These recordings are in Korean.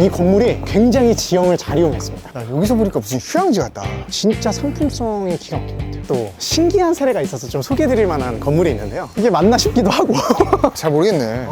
이 건물이 굉장히 지형을 잘 이용했습니다. 야, 여기서 보니까 무슨 휴양지 같다. 진짜 상품성이 기가 막힌 것 같아요. 또 신기한 사례가 있어서 좀 소개해드릴 만한 건물이 있는데요. 이게 맞나 싶기도 하고. 잘 모르겠네.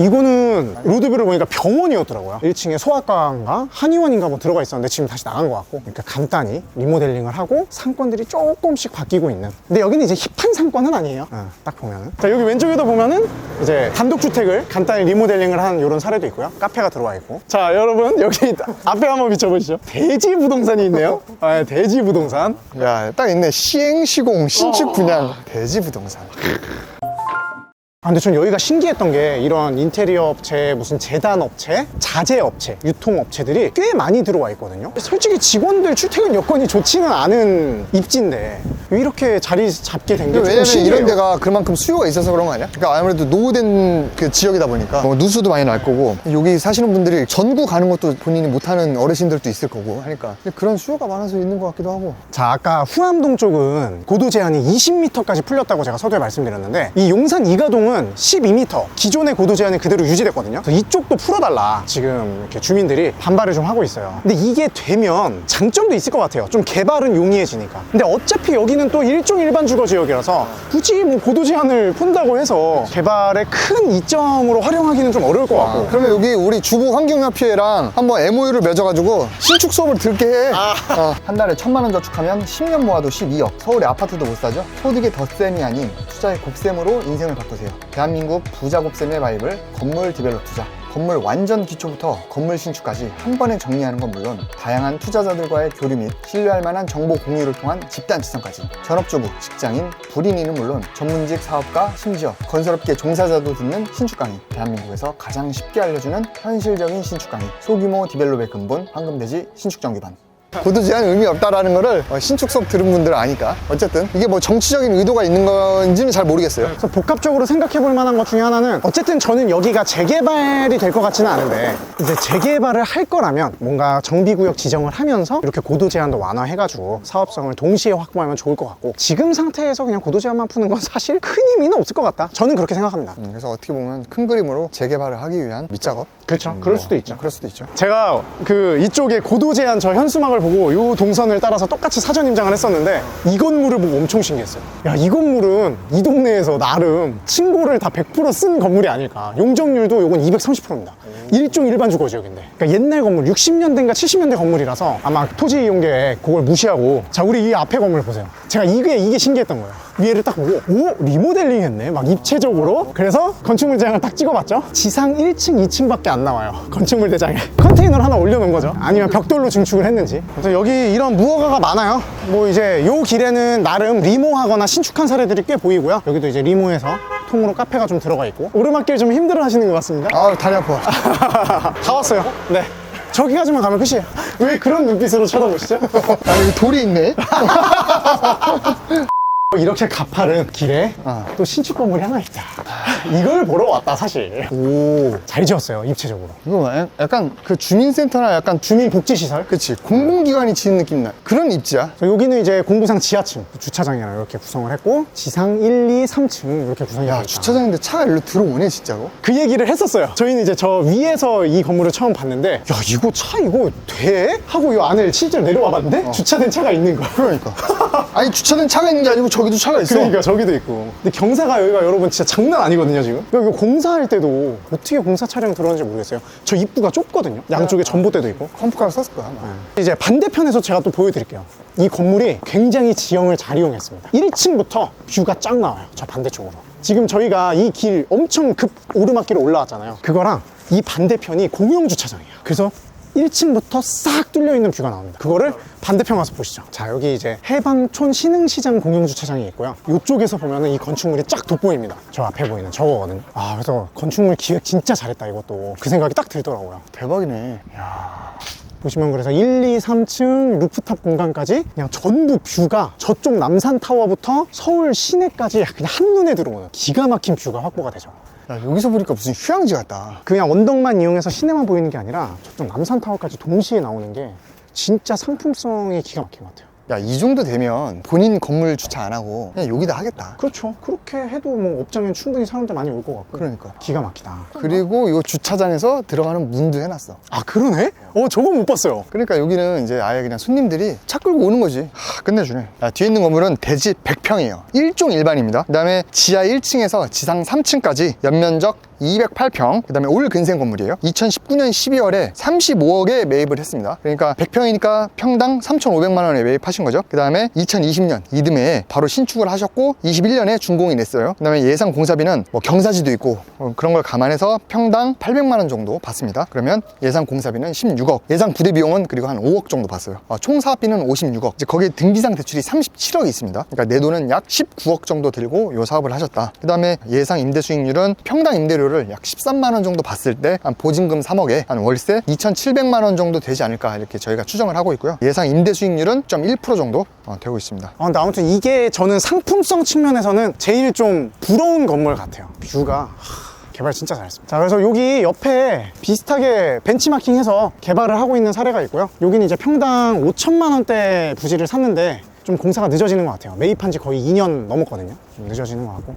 이거는 로드뷰를 보니까 병원이었더라고요. 1층에 소아과인가 한의원인가 뭐 들어가 있었는데 지금 다시 나간 것 같고. 그러니까 간단히 리모델링을 하고 상권들이 조금씩 바뀌고 있는. 근데 여기는 이제 힙한 상권은 아니에요. 어, 딱 보면은. 자, 여기 왼쪽에도 보면은 이제 단독주택을 간단히 리모델링을 한 이런 사례도 있고요. 카페가 들어와 있고. 자, 여러분 여기 앞에 한번 비춰보시죠. 대지 부동산이 있네요. 아, 대지 부동산. 야, 딱 있네. 시행시공, 신축 분양, 대지 부동산. 아, 근데 전 여기가 신기했던 게 이런 인테리어 업체, 무슨 재단 업체, 자재 업체, 유통 업체들이 꽤 많이 들어와 있거든요. 솔직히 직원들 출퇴근 여건이 좋지는 않은 입지인데 왜 이렇게 자리 잡게 된게좀 왜냐면 신기해요. 이런 데가 그만큼 수요가 있어서 그런 거 아니야? 그러니까 아무래도 노후된 그 지역이다 보니까 뭐 누수도 많이 날 거고 여기 사시는 분들이 전구 가는 것도 본인이 못하는 어르신들도 있을 거고 하니까 근데 그런 수요가 많아서 있는 것 같기도 하고 자, 아까 후암동 쪽은 고도 제한이 20m까지 풀렸다고 제가 서두에 말씀드렸는데 이 용산 이가동은 12m 기존의 고도 제한이 그대로 유지됐거든요. 그래서 이쪽도 풀어달라 지금 이렇게 주민들이 반발을 좀 하고 있어요. 근데 이게 되면 장점도 있을 것 같아요. 좀 개발은 용이해지니까. 근데 어차피 여기는 또 일종 일반 주거 지역이라서 굳이 뭐 고도 제한을 푼다고 해서 개발의 큰 이점으로 활용하기는 좀 어려울 것 같고. 그러면 여기 우리 주부 환경협의회랑 한번 MOU를 맺어가지고 신축 수업을 들게 해. 어, 한 달에 천만 원 저축하면 10년 모아도 12억. 서울에 아파트도 못 사죠? 소득의 덧셈이 아닌 투자의 곱셈으로 인생을 바꾸세요. 대한민국 부자 곱셈의 바이블 건물 디벨롭 투자. 건물 완전 기초부터 건물 신축까지 한 번에 정리하는 건 물론 다양한 투자자들과의 교류 및 신뢰할 만한 정보 공유를 통한 집단 지성까지 전업주부, 직장인, 불인이는 물론 전문직 사업가, 심지어 건설업계 종사자도 듣는 신축 강의 대한민국에서 가장 쉽게 알려주는 현실적인 신축 강의 소규모 디벨롭의 근본 황금돼지 신축 정규반 고도 제한 의미 없다라는 거를 어, 신축 수업 들은 분들은 아니까 어쨌든 이게 뭐 정치적인 의도가 있는 건지는 잘 모르겠어요 그래서 복합적으로 생각해 볼 만한 것 중에 하나는 어쨌든 저는 여기가 재개발이 될 것 같지는 않은데 이제 재개발을 할 거라면 뭔가 정비구역 지정을 하면서 이렇게 고도 제한도 완화해가지고 사업성을 동시에 확보하면 좋을 것 같고 지금 상태에서 그냥 고도 제한만 푸는 건 사실 큰 의미는 없을 것 같다. 저는 그렇게 생각합니다. 음, 그래서 어떻게 보면 큰 그림으로 재개발을 하기 위한 밑작업 그렇죠. 그럴 수도 있죠. 그럴 수도 있죠 제가 그 이쪽에 고도 제한 저 현수막을 보고 요 동선을 따라서 똑같이 사전 임장을 했었는데 이 건물을 보고 엄청 신기했어요. 야, 이 건물은 이 동네에서 나름 층고를 다 100%쓴 건물이 아닐까. 용적률도 요건 230%입니다. 일종 일반 주거 지역인데. 그러니까 옛날 건물 60년대인가 70년대 건물이라서 아마 토지 이용계획 그걸 무시하고 자, 우리 이 앞에 건물 보세요. 제가 이게 이게 신기했던 거예요. 위에를 딱 보고 오 리모델링 했네. 막 입체적으로. 그래서 건축물 대장을 딱 찍어봤죠. 지상 1층 2층밖에 안 나와요. 건축물 대장에. 컨테이너를 하나 올려놓은 거죠. 아니면 벽돌로 증축을 했는지. 그래서 여기 이런 무허가가 많아요. 뭐 이제 요 길에는 나름 리모하거나 신축한 사례들이 꽤 보이고요. 여기도 이제 리모해서 통으로 카페가 좀 들어가 있고. 오르막길 좀 힘들어 하시는 것 같습니다. 아 다리 아파. 다 왔어요. 네. 저기까지만 가면 끝이에요. 왜 그런 눈빛으로 쳐다보시죠? 아 여기 돌이 있네 이렇게 가파른 길에 어. 또 신축 건물이 하나 있다. 이걸 보러 왔다 사실. 오 잘 지었어요 입체적으로. 이거 야- 약간 그 주민센터나 약간 주민복지시설. 그치 공공기관이 지은 느낌 나 그런 입지야 여기는 이제 공구상 지하층 주차장이랑 이렇게 구성을 했고 지상 1, 2, 3층 이렇게 구성이 되어 야 있다. 주차장인데 차가 일로 들어오네 진짜로 그 얘기를 했었어요. 저희는 이제 저 위에서 이 건물을 처음 봤는데 야 이거 차 이거 돼? 하고 이 안을 실제로 내려와 봤는데 주차된 차가 있는 거야. 그러니까 아니 주차된 차가 있는 게 아니고 저 기도 차가 있어. 그러니까 저기도 있고. 근데 경사가 여기가 여러분 진짜 장난 아니거든요 지금. 여기 공사할 때도 어떻게 공사 차량 들어오는지 모르겠어요. 저 입구가 좁거든요. 양쪽에 전봇대도 있고. 컴프카를 썼을 거야 아마. 이제 반대편에서 제가 또 보여드릴게요. 이 건물이 굉장히 지형을 잘 이용했습니다. 1층부터 뷰가 쫙 나와요 저 반대쪽으로. 지금 저희가 이 길 엄청 급 오르막길을 올라왔잖아요. 그거랑 이 반대편이 공용 주차장이에요. 그래서 1층부터 싹 뚫려 있는 뷰가 나옵니다. 그거를 반대편 가서 보시죠. 자, 여기 이제 해방촌 신흥시장 공용주차장이 있고요. 이쪽에서 보면 은 이 건축물이 쫙 돋보입니다. 저 앞에 보이는 저거거든요. 아, 그래서 건축물 기획 진짜 잘했다, 이것도. 그 생각이 딱 들더라고요. 대박이네 보시면 그래서 1, 2, 3층 루프탑 공간까지 그냥 전부 뷰가 저쪽 남산타워부터 서울 시내까지 그냥 한눈에 들어오는 기가 막힌 뷰가 확보가 되죠. 야 여기서 보니까 무슨 휴양지 같다 그냥 언덕만 이용해서 시내만 보이는 게 아니라 저쪽 남산타워까지 동시에 나오는 게 진짜 상품성이 기가 막힌 것 같아요. 야 이 정도 되면 본인 건물 주차 안 하고 그냥 여기다 하겠다 그렇죠. 그렇게 해도 뭐 업장엔 충분히 사람들 많이 올 것 같고. 그러니까 기가 막히다. 그리고 이 주차장에서 들어가는 문도 해놨어 아 그러네? 어 저건 못 봤어요. 그러니까 여기는 이제 아예 그냥 손님들이 차 끌고 오는 거지 하, 끝내주네 야, 뒤에 있는 건물은 대지 100평이에요 1종 일반입니다 그 다음에 지하 1층에서 지상 3층까지 연면적 208평 그 다음에 올 근생 건물이에요. 2019년 12월에 35억에 매입을 했습니다. 그러니까 100평이니까 평당 3,500만 원에 매입하신 거죠. 그 다음에 2020년 이듬해에 바로 신축을 하셨고 21년에 준공이 냈어요. 그 다음에 예상 공사비는 뭐 경사지도 있고 어, 그런 걸 감안해서 평당 800만 원 정도 받습니다. 그러면 예상 공사비는 16억 예상 부대 비용은 그리고 한 5억 정도 봤어요. 아, 총 사업비는 56억. 이제 거기에 등기상 대출이 37억이 있습니다. 그러니까 내 돈은 약 19억 정도 들고 이 사업을 하셨다. 그 다음에 예상 임대 수익률은 평당 임대료 를 약 13만 원 정도 봤을 때 한 보증금 3억에 한 월세 2,700만 원 정도 되지 않을까 이렇게 저희가 추정을 하고 있고요 예상 임대 수익률은 1.1% 정도 어, 되고 있습니다 아, 근데 아무튼 이게 저는 상품성 측면에서는 제일 좀 부러운 건물 같아요. 뷰가. 하, 개발 진짜 잘했습니다. 자, 그래서 여기 옆에 비슷하게 벤치마킹해서 개발을 하고 있는 사례가 있고요. 여기는 이제 평당 5천만 원대 부지를 샀는데 좀 공사가 늦어지는 것 같아요. 매입한 지 거의 2년 넘었거든요. 좀 늦어지는 것 같고.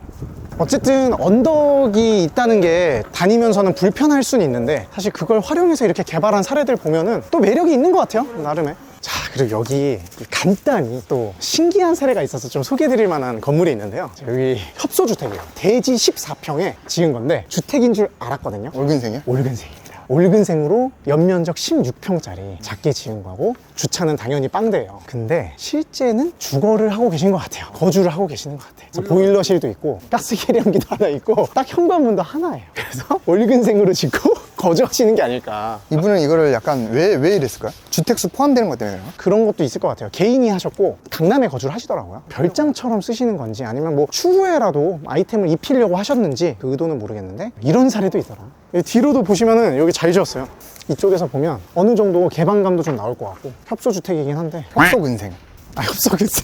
어쨌든 언덕이 있다는 게 다니면서는 불편할 수는 있는데 사실 그걸 활용해서 이렇게 개발한 사례들 보면은 또 매력이 있는 것 같아요. 나름의. 자, 그리고 여기 간단히 또 신기한 사례가 있어서 좀 소개해드릴 만한 건물이 있는데요. 자, 여기 협소주택이에요. 대지 14평에 지은 건데 주택인 줄 알았거든요. 올근생이야? 올근생입니다. 올근생으로 연면적 16평짜리 작게 지은 거고 주차는 당연히 빵대예요. 근데 실제는 주거를 하고 계신 것 같아요. 거주를 하고 계시는 것 같아요. 보일러실도 있고 가스 계량기도 하나 있고 딱 현관문도 하나예요. 그래서 올근생으로 짓고 거주하시는 게 아닐까. 이분은 이거를 약간 왜, 왜 이랬을까요? 주택수 포함되는 것 때문에 그런가? 그런 것도 있을 것 같아요. 개인이 하셨고 강남에 거주를 하시더라고요. 별장처럼 쓰시는 건지 아니면 뭐 추후에라도 아이템을 입히려고 하셨는지 그 의도는 모르겠는데 이런 사례도 있더라. 뒤로도 보시면은 여기 잘 지었어요. 이쪽에서 보면 어느 정도 개방감도 좀 나올 것 같고 협소주택이긴 한데 협소근생 아 협소겠지.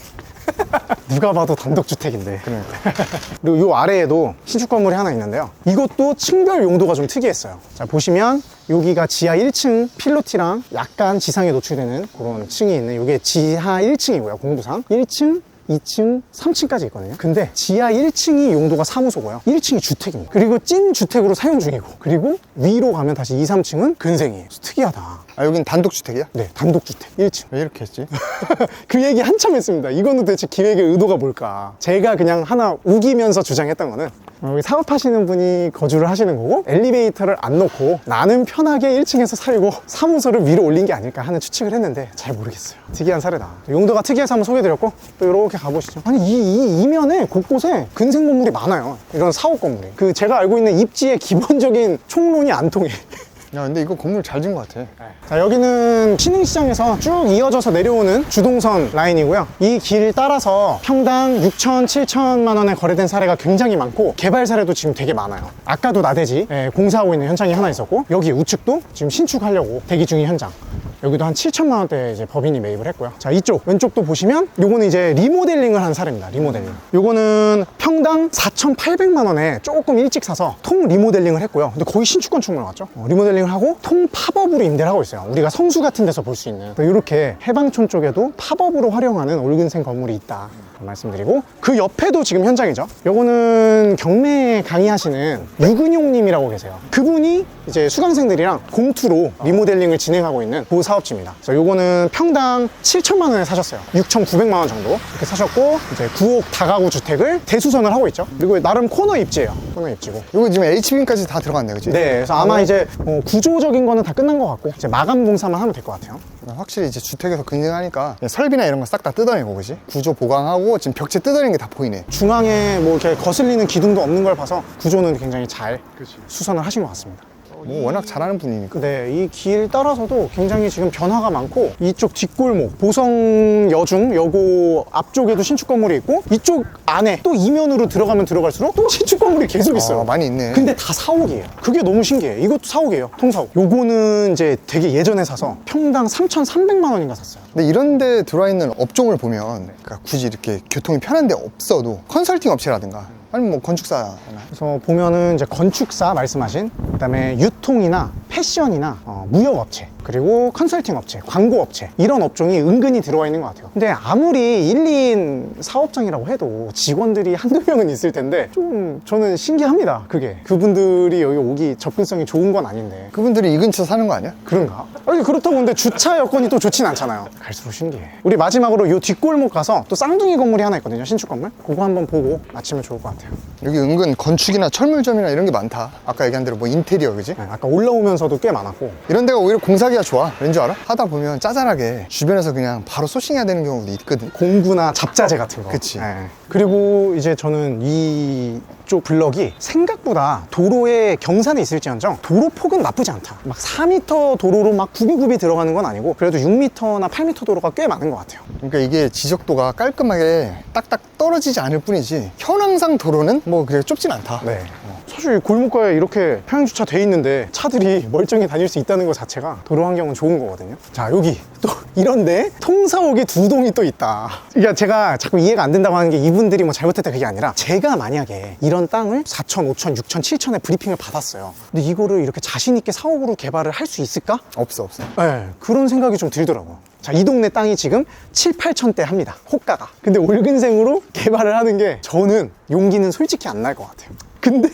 누가 봐도 단독주택인데. 그러니까 그리고 요 아래에도 신축 건물이 하나 있는데요. 이것도 층별 용도가 좀 특이했어요. 자, 보시면 여기가 지하 1층 필로티랑 약간 지상에 노출되는 그런 층이 있는 이게 지하 1층이고요. 공부상. 1층 2층, 3층까지 있거든요. 근데 지하 1층이 용도가 사무소고요. 1층이 주택입니다. 그리고 찐 주택으로 사용 중이고, 그리고 위로 가면 다시 2, 3층은 근생이에요. 특이하다. 아 여긴 단독주택이야? 네, 단독주택 1층. 왜 이렇게 했지? 그 얘기 한참 했습니다. 이거는 도대체 기획의 의도가 뭘까? 제가 그냥 하나 우기면서 주장했던 거는 여기 사업하시는 분이 거주를 하시는 거고 엘리베이터를 안 놓고 나는 편하게 1층에서 살고 사무소를 위로 올린 게 아닐까 하는 추측을 했는데 잘 모르겠어요. 특이한 사례다. 용도가 특이해서 한번 소개해드렸고 또 이렇게 가보시죠. 아니 이, 이 이면에 곳곳에 근생 건물이 많아요. 이런 사옥 건물이. 그 제가 알고 있는 입지의 기본적인 총론이 안 통해. 야 근데 이거 건물 잘 지은 것 같아 자, 여기는 신흥시장에서 쭉 이어져서 내려오는 주동선 라인이고요. 이 길 따라서 평당 6천, 7천만 원에 거래된 사례가 굉장히 많고 개발 사례도 지금 되게 많아요. 아까도 나대지 예, 공사하고 있는 현장이 하나 있었고 여기 우측도 지금 신축하려고 대기 중인 현장. 여기도 한 7천만 원대 이제 법인이 매입을 했고요. 자, 이쪽 왼쪽도 보시면 요거는 이제 리모델링을 한 사례입니다. 리모델링. 요거는 평당 4,800만 원에 조금 일찍 사서 통 리모델링을 했고요. 근데 거의 신축 건축물 같죠? 어, 리모델링을 하고 통 팝업으로 임대를 하고 있어요. 우리가 성수 같은 데서 볼 수 있는 이렇게 해방촌 쪽에도 팝업으로 활용하는 올근생 건물이 있다. 말씀드리고 그 옆에도 지금 현장이죠. 요거는 경매 강의하시는 유근용 님이라고 계세요. 그분이 이제 수강생들이랑 공투로 리모델링을 진행하고 있는 그 사업지입니다. 그래서 요거는 평당 7천만 원에 사셨어요. 6,900만 원 정도 이렇게 사셨고 이제 9억 다가구 주택을 대수선을 하고 있죠. 그리고 나름 코너 입지예요. 코너 입지고. 이거 지금 HBM까지 다 들어갔네 그치? 네, 그래서 아마 이제 어, 구조적인 거는 다 끝난 것 같고 이제 마감 공사만 하면 될 것 같아요. 확실히 이제 주택에서 근생하니까 설비나 이런 거 싹 다 뜯어내고 그지? 구조 보강하고 지금 벽체 뜯어내는 게다 보이네 중앙에 뭐 이렇게 거슬리는 기둥도 없는 걸 봐서 구조는 굉장히 잘 수선을 하신 것 같습니다. 뭐 워낙 잘하는 분이니까 네, 이 길 따라서도 굉장히 지금 변화가 많고 이쪽 뒷골목 보성 여중 여고 앞쪽에도 신축 건물이 있고 이쪽 안에 또 이면으로 들어가면 들어갈수록 또 신축 건물이 계속 있어요. 아, 많이 있네 근데 다 사옥이에요. 그게 너무 신기해. 이것도 사옥이에요. 통사옥. 요거는 이제 되게 예전에 사서 평당 3,300만 원인가 샀어요. 근데 이런 데 들어와 있는 업종을 보면 그러니까 굳이 이렇게 교통이 편한 데 없어도 컨설팅 업체라든가 아니면 뭐 건축사나 그래서 보면은 이제 건축사 말씀하신 그다음에 유통이나 패션이나 어, 무역 업체 그리고 컨설팅 업체, 광고 업체 이런 업종이 은근히 들어와 있는 것 같아요. 근데 아무리 1, 2인 사업장이라고 해도 직원들이 한두 명은 있을 텐데 좀 저는 신기합니다. 그게 그분들이 여기 오기 접근성이 좋은 건 아닌데 그분들이 이 근처 사는 거 아니야? 그런가? 아니 그렇다고 근데 주차 여건이 또 좋진 않잖아요. 갈수록 신기해. 우리 마지막으로 요 뒷골목 가서 또 쌍둥이 건물이 하나 있거든요. 신축 건물. 그거 한번 보고 마치면 좋을 것 같아요. 여기 은근 건축이나 철물점이나 이런 게 많다 아까 얘기한 대로 뭐 인테리어 그지? 네, 아까 올라오면서도 꽤 많았고 이런 데가 오히려 공사기가 좋아 왠지 알아? 하다 보면 짜잘하게 주변에서 그냥 바로 소싱해야 되는 경우도 있거든 공구나 잡자재 같은 거. 그치. 네. 그리고 이제 저는 이쪽 블럭이 생각보다 도로에 경산에 있을지언정 도로 폭은 나쁘지 않다. 막 4m 도로로 막 굽이굽이 들어가는 건 아니고 그래도 6m나 8m 도로가 꽤 많은 것 같아요. 그러니까 이게 지적도가 깔끔하게 딱딱 떨어지지 않을 뿐이지 현황상 도로는 뭐 그렇게 좁진 않다 네. 사실 이 골목가에 이렇게 평행 주차 돼 있는데 차들이 멀쩡히 다닐 수 있다는 것 자체가 도로 환경은 좋은 거거든요. 자 여기 또 이런데 통사옥이 두 동이 또 있다. 그러니까 제가 자꾸 이해가 안 된다고 하는 게 이분들이 뭐 잘못했다 그게 아니라 제가 만약에 이런 땅을 4천, 5천, 6천, 7천에 브리핑을 받았어요. 근데 이거를 이렇게 자신 있게 사옥으로 개발을 할 수 있을까? 없어 없어 네, 그런 생각이 좀 들더라고요. 자, 이 동네 땅이 지금 7, 8천대 합니다. 호가가. 근데 올근생으로 개발을 하는 게 저는 용기는 솔직히 안 날 것 같아요. 근데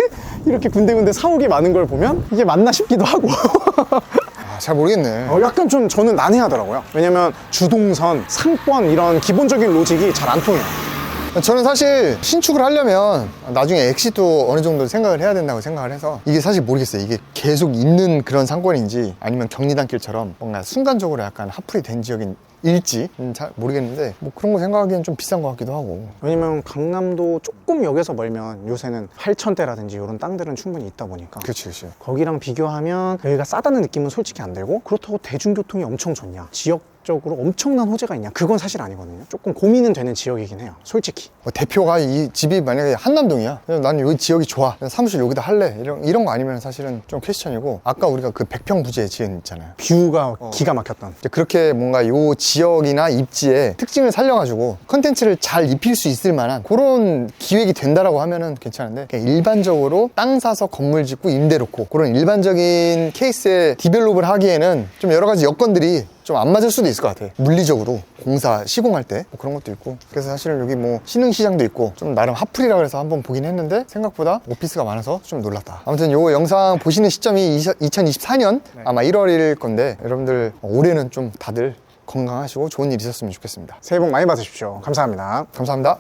이렇게 군데군데 사옥이 많은 걸 보면 이게 맞나 싶기도 하고. 아, 잘 모르겠네 어, 약간 좀 저는 난해하더라고요. 왜냐면 주동선, 상권 이런 기본적인 로직이 잘 안 통해요. 저는 사실 신축을 하려면 나중에 엑시도 어느 정도 생각을 해야 된다고 생각을 해서 이게 사실 모르겠어요. 이게 계속 있는 그런 상권인지 아니면 경리단길처럼 뭔가 순간적으로 약간 하풀이 된 지역인 일지? 음, 잘 모르겠는데 뭐 그런 거 생각하기엔 좀 비싼 것 같기도 하고. 왜냐면 강남도 조금 역에서 멀면 요새는 8천대라든지 이런 땅들은 충분히 있다 보니까. 그렇지 그렇지. 거기랑 비교하면 여기가 싸다는 느낌은 솔직히 안 들고 그렇다고 대중교통이 엄청 좋냐. 지역 적으로 엄청난 호재가 있냐? 그건 사실 아니거든요. 조금 고민은 되는 지역이긴 해요. 솔직히. 뭐 대표가 이 집이 만약에 한남동이야. 그냥 나는 여기 지역이 좋아. 그냥 사무실 여기다 할래. 이런, 이런 거 아니면 사실은 좀 퀘스천이고 아까 우리가 그 백평 부지에 지은 있잖아요. 뷰가 기가 막혔던. 이제 그렇게 뭔가 요 지역이나 입지의 특징을 살려가지고 컨텐츠를 잘 입힐 수 있을 만한 그런 기획이 된다라고 하면은 괜찮은데 그냥 일반적으로 땅 사서 건물 짓고 임대 놓고 그런 일반적인 케이스에 디벨롭을 하기에는 좀 여러 가지 여건들이 좀 안 맞을 수도 있을 것 같아 물리적으로 공사 시공할 때 뭐 그런 것도 있고. 그래서 사실은 여기 뭐 신흥시장도 있고 좀 나름 핫플이라 그래서 한번 보긴 했는데 생각보다 오피스가 많아서 좀 놀랐다. 아무튼 요 영상 보시는 시점이 2024년 아마 1월일 건데 여러분들 올해는 좀 다들 건강하시고 좋은 일 있었으면 좋겠습니다. 새해 복 많이 받으십시오. 감사합니다. 감사합니다